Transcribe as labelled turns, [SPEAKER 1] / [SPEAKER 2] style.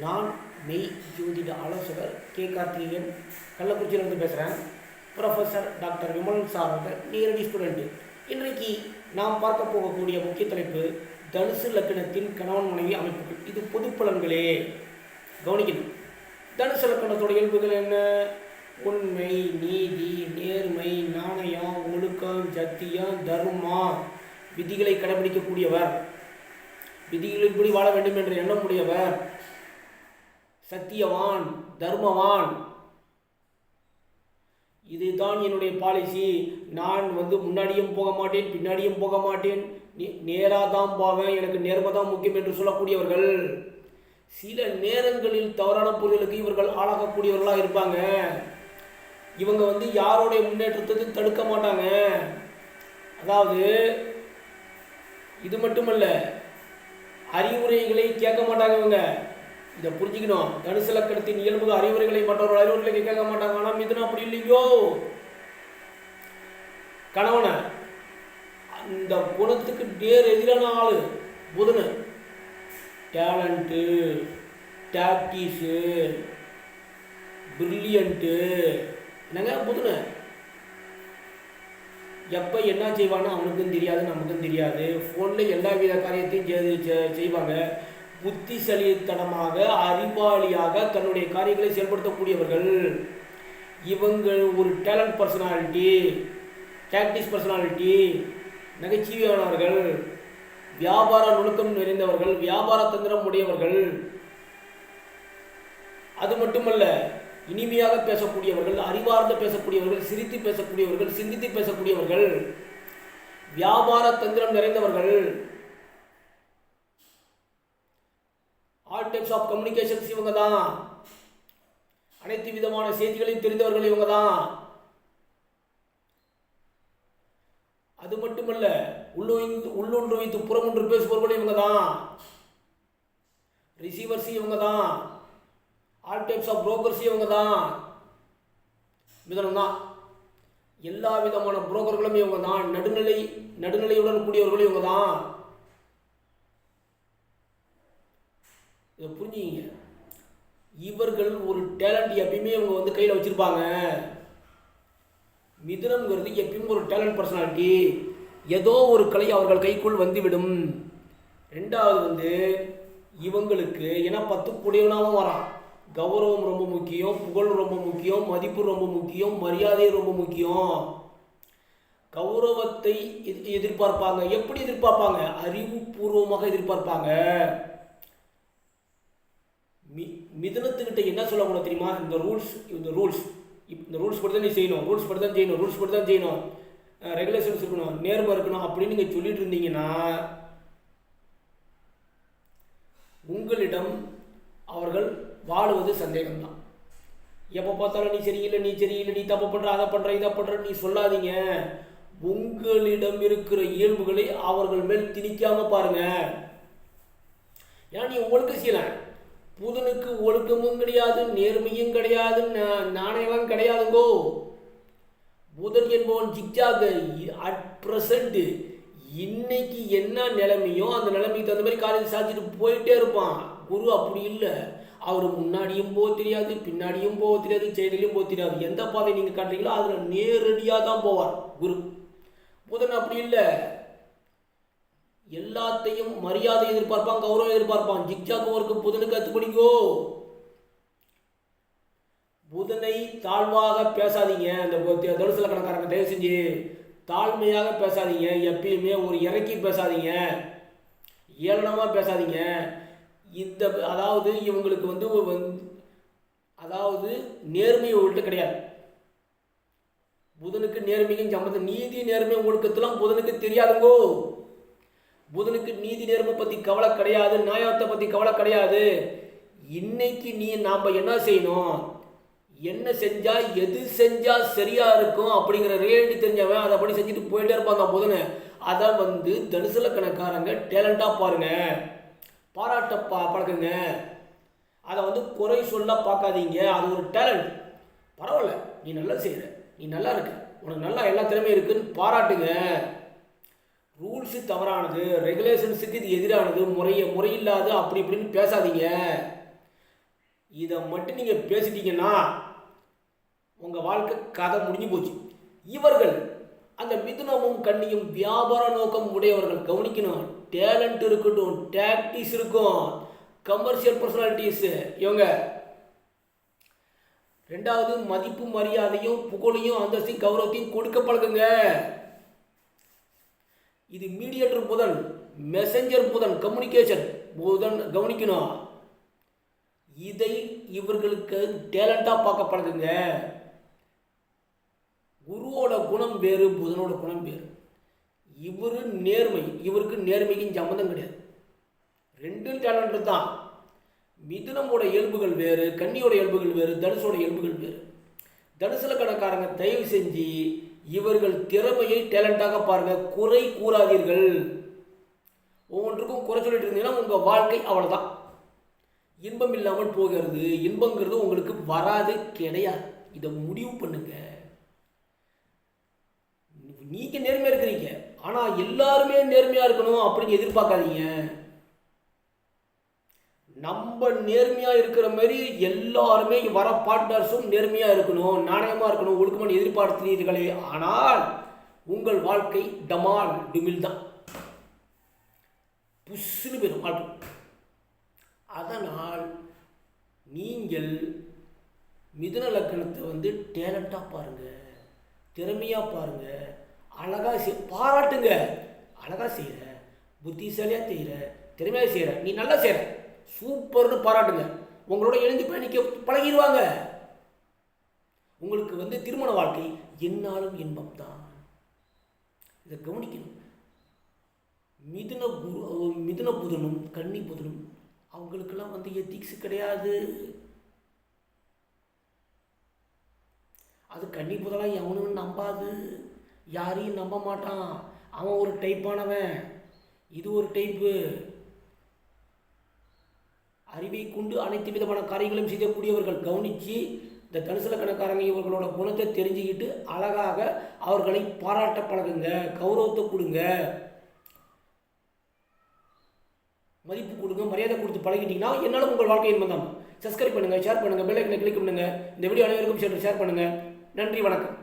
[SPEAKER 1] நான் மெய் ஜோதிட ஆலோசகர் கே. கார்த்திகேயன். கள்ளக்குறிச்சியிலிருந்து பேசுகிறேன் ப்ரொஃபஸர் டாக்டர் விமலன் சார் அவர்கள் நேரடி ஸ்டூடெண்ட்டு இன்றைக்கு நாம் பார்க்க போகக்கூடிய முக்கிய தலைப்பு தனுசு லக்கணத்தின் கணவன் மனைவி அமைப்புகள். இது பொது பலன்களே. கவனிக்கணும். தனுசு லக்கணத்தோட இயல்புகள் என்ன? உண்மை நீதி நேர்மை நாணயம் ஒழுக்கம் சத்தியம் தர்மம் விதிகளை கடைபிடிக்கக்கூடியவர். விதிகளின்படி வாழ வேண்டும் என்ற எண்ணம் உடையவர். சத்தியவான் தர்மவான். இதுதான் என்னுடைய பாலிசி நான் வந்து முன்னாடியும் போக மாட்டேன் பின்னாடியும் போக மாட்டேன். நேராக தான் போவேன். எனக்கு நேர்மை தான் முக்கியம் என்று சொல்லக்கூடியவர்கள். சில நேரங்களில் தவறான புரிதலுக்கு இவர்கள் ஆளாகக்கூடியவர்களாக இருப்பாங்க. இவங்க வந்து யாருடைய முன்னேற்றத்தை தடுக்க மாட்டாங்க. அதாவது இது மட்டுமல்ல அறிவுரைகளை கேட்க மாட்டாங்க இவங்க. இதை புரிஞ்சுக்கணும். தனுசு லக்கணத்தின் இயல்பு அறிவுரைகளை மற்றொரு அறிவுரைகளை கேட்க மாட்டாங்க. ஆனால் மிதுனம் அப்படி இல்லையோ கணவனை அந்த குணத்துக்கு நேர் எதிரான ஆள் புதனு. Talent டாக்டிஸு brilliant. என்னங்க புதனு? எப்போ என்ன செய்வான்னு அவனுக்கும் தெரியாது நமக்கும் தெரியாது. ஃபோனில் எல்லா வித காரியத்தையும் செய்வாங்க. புத்திசலித்தனமாக அறிவாளியாக தன்னுடைய காரியங்களை செயல்படுத்தக்கூடியவர்கள். இவங்க ஒரு டேலண்ட் பர்சனாலிட்டி டாக்டிஸ் பர்சனாலிட்டி நகைச்சுவையானவர்கள் வியாபார நுணுக்கம் நிறைந்தவர்கள் வியாபார தந்திரம் உடையவர்கள். அது மட்டுமல்ல இனிமையாக பேசக்கூடியவர்கள் அறிவார்ந்து பேசக்கூடியவர்கள் சிரித்து பேசக்கூடியவர்கள் சிந்தித்து பேசக்கூடியவர்கள் வியாபார தந்திரம் நிறைந்தவர்கள். ஆல் டைப்ஸ் ஆஃப் கம்யூனிகேஷன்ஸ் இவங்க தான் அனைத்து விதமான செய்திகளையும் தெரிந்தவர்கள் இவங்க தான் அது மட்டுமல்ல உள்ளுந்து உள்ளொன்று வைத்து புறமொன்று பேசுபவர்கள் இவங்க தான் ரிசீவர்ஸ் இவங்க தான் ஆல் டைப்ஸ் ஆஃப் புரோக்கர்ஸ் இவங்க தான் மிதனம் தான் எல்லா விதமான புரோக்கர்களும் இவங்க தான் நடுநிலை நடுநிலையுடன் கூடியவர்கள் இவங்க தான் இதை புரிஞ்சுக்கிங்க. இவர்கள் ஒரு டேலண்ட் எப்பயுமே இவங்க வந்து கையில் வச்சுருப்பாங்க. மிதுனம்ங்கிறது எப்பயும் ஒரு டேலண்ட் பர்சனாலிட்டி ஏதோ ஒரு கலை அவர்கள் கைக்குள் வந்துவிடும். ரெண்டாவது வந்து இவங்களுக்கு ஏன்னா பத்து கூடியவனாகவும் வரான். கௌரவம் ரொம்ப முக்கியம் புகழ் ரொம்ப முக்கியம் மதிப்பு ரொம்ப முக்கியம் மரியாதை ரொம்ப முக்கியம். கௌரவத்தை எதிர்பார்ப்பாங்க. எப்படி எதிர்பார்ப்பாங்க? அறிவுபூர்வமாக எதிர்பார்ப்பாங்க. மிதனத்துக்கிட்ட என்ன சொல்லக்கூடாது தெரியுமா? இந்த ரூல்ஸ் இந்த ரூல்ஸ் இந்த ரூல்ஸ் படி தான் நீ செய்யணும். ரூல்ஸ் படி தான் செய்யணும். ரூல்ஸ் படி தான் செய்யணும் ரெகுலேஷன்ஸ் இருக்கணும். நேர்மை இருக்கணும் அப்படின்னு நீங்கள் சொல்லிட்டு இருந்தீங்கன்னா உங்களிடம் அவர்கள் வாழுவது சந்தேகம்தான். எப்போ பார்த்தாலும் நீ சரியில்லை நீ சரியில்லை நீ தப்பு பண்ணுற அதை பண்ணுற இதை பண்ணுற நீ சொல்லாதீங்க. உங்களிடம் இருக்கிற இயல்புகளை அவர்கள் மேல் திணிக்காமல் பாருங்கள் ஏன்னா நீ உங்களுக்கு செய்யலாம். புதனுக்கு ஒழுக்கமும் கிடையாது நேர்மையும் கிடையாது நாணயமும் கிடையாதுங்கோ. புதன் என்பவன் ஜிக்ஜாக அட் ப்ரெசண்ட் இன்னைக்கு என்ன நிலைமையோ அந்த நிலைமைக்கு தகுந்த மாதிரி காலேஜ் சாதிச்சுட்டு போயிட்டே இருப்பான். குரு அப்படி இல்லை. அவர் முன்னாடியும் போக தெரியாது பின்னாடியும் போக தெரியாது சைடிலையும் போக தெரியாது. எந்த பாதை நீங்கள் காட்டுறீங்களோ அதில் நேரடியாக தான் போவார் குரு. புதன் அப்படி இல்லை. எல்லாத்தையும் மரியாதை எதிர்பார்ப்பான் கௌரவம் எதிர்பார்ப்பான். ஜிக்ஜாக் ஒர்க்கு புதனுக்கு கற்றுப்பிடிங்கோ புதனை தாழ்வாக பேசாதீங்க. அந்த தனுசு கணக்காரங்க தயவு செஞ்சு தாழ்மையாக பேசாதீங்க. எப்பயுமே ஒரு இறக்கி பேசாதீங்க. ஏளனமாக பேசாதீங்க. இந்த அதாவது இவங்களுக்கு வந்து வந்து அதாவது நேர்மை உங்கள்கிட்ட கிடையாது. புதனுக்கு நேர்மைக்கும் சம்மந்தம் நீதி நேர்மை ஒழுக்கத்தெல்லாம் புதனுக்கு தெரியாதுங்கோ. புதனுக்கு நீதி நேர்மை பற்றி கவலை கிடையாது நியாயத்தை பற்றி கவலை கிடையாது. இன்னைக்கு நீ நாம் என்ன செய்யணும்? என்ன செஞ்சால் எது செஞ்சால் சரியாக இருக்கும் அப்படிங்கிற ரியாலிட்டி தெரிஞ்சவன் அதை அப்படி செஞ்சுட்டு போயிட்டே இருப்பான் அந்த புதனை. அதை வந்து தனுசு லக்கணக்காரங்க டேலண்ட்டாக பாருங்க. பாராட்ட பா பழக்குங்க. அதை வந்து குறை சொல்ல பார்க்காதீங்க. அது ஒரு டேலண்ட் பரவாயில்ல. நீ நல்லா செய்கிற நீ நல்லா இருக்க. உனக்கு நல்லா எல்லா திறமையும் இருக்குன்னு பாராட்டுங்க. ரூல்ஸு தவறானது ரெகுலேஷன்ஸுக்கு இது எதிரானது முறைய முறையில்லாது அப்படி இப்படின்னு பேசாதீங்க. இதை மட்டும் நீங்கள் பேசிட்டீங்கன்னா உங்கள் வாழ்க்கை கதை முடிஞ்சு போச்சு. இவர்கள் அந்த மிதுனமும் கண்ணியும் வியாபார நோக்கம் உடையவர்கள் கவனிக்கணும். டேலண்ட் இருக்கட்டும் டாக்டிஸ் இருக்கும். கமர்ஷியல் பர்சனாலிட்டிஸு இவங்க ரெண்டாவது மதிப்பு மரியாதையும் புகழையும் அந்தஸ்தையும் கௌரவத்தையும் கொடுக்க பழகுங்க. இது மீடியேட்டர் புதன் மெசஞ்சர் புதன் கம்யூனிகேஷன் புதன் கவனிக்கணும். இதை இவர்களுக்கு டேலண்டாக பார்க்க பழகுங்க குருவோட குணம் வேறு புதனோட குணம் வேறு. இவர் நேர்மை இவருக்கு நேர்மைக்கும் சம்மந்தம் கிடையாது. ரெண்டும் டேலண்ட் தான். மிதுனமோட இயல்புகள் வேறு கன்னியோட இயல்புகள் வேறு தனுஷோட இயல்புகள் வேறு. தனுசுல கணக்காரங்க தயவு செஞ்சு இவர்கள் திறமையை டேலண்டாக பாருங்க. குறை கூறாதீர்கள். ஒவ்வொன்றுக்கும் குறை சொல்லிட்டு இருந்தீங்கன்னா உங்கள் வாழ்க்கை அவ்வளோதான் இன்பம் இல்லாமல் போகிறது. இன்பங்கிறது உங்களுக்கு வராது கிடையாது. இதை முடிவு பண்ணுங்க. நீங்க நேர்மையாக இருக்கிறீங்க. ஆனால் எல்லாருமே நேர்மையாக இருக்கணும் அப்படின்னு எதிர்பார்க்காதீங்க. நம்ம நேர்மையா இருக்கிற மாதிரி எல்லாருமே வர பார்ட்னர்ஸும் நேர்மையா இருக்கணும் நாணயமா இருக்கணும் ஒழுக்கமான எதிர்பார்க்கிறீர்களே ஆனால் உங்கள் வாழ்க்கை டமால் டுமில் தான் புஷ்ஷுன்னு போயிடும் வாழ்க்கை. அதனால் நீங்கள் மிதுன லக்கணத்தை வந்து டேலண்டாக பாருங்கள் திறமையாக பாருங்கள் அழகாக செய் பாராட்டுங்க. அழகாக செய்கிற புத்திசாலியாக செய்கிற திறமையாக செய்கிற நீ நல்லா செய்கிற சூப்பர்னு பாராட்டுங்க. உங்களோட எழுந்து பயணிக்க பழகிடுவாங்க. உங்களுக்கு வந்து திருமண வாழ்க்கை என்னாலும் இன்பம் தான் இதை கவனிக்கணும். மிதுன குரு மிதுன புதனும் கன்னி புதனும் அவங்களுக்கெல்லாம் வந்து எத்திக்ஸ் கிடையாது. அது கன்னி புதனாக எவனும் நம்பாது. யாரையும் நம்ப மாட்டான். அவன் ஒரு டைப்பானவன் இது ஒரு டைப்பு அறிவை கொண்டு அனைத்து விதமான காரியங்களும் செய்யக்கூடியவர்கள் கவனித்து இந்த தனுசல கணக்காரங்க இவர்களோட குணத்தை தெரிஞ்சுக்கிட்டு அழகாக அவர்களை பாராட்ட பழகுங்க கௌரவத்தை கொடுங்க. மதிப்பு கொடுங்க மரியாதை கொடுத்து பழகிட்டீங்கன்னா என்னால் உங்கள் வாழ்க்கை இன்பம் சப்ஸ்கிரைப் பண்ணுங்கள் ஷேர் பண்ணுங்கள் பெல் கிளிக் பண்ணுங்கள் இந்த வீடியோ அனைவருக்கும் ஷேர் ஷேர் பண்ணுங்கள் நன்றி வணக்கம்.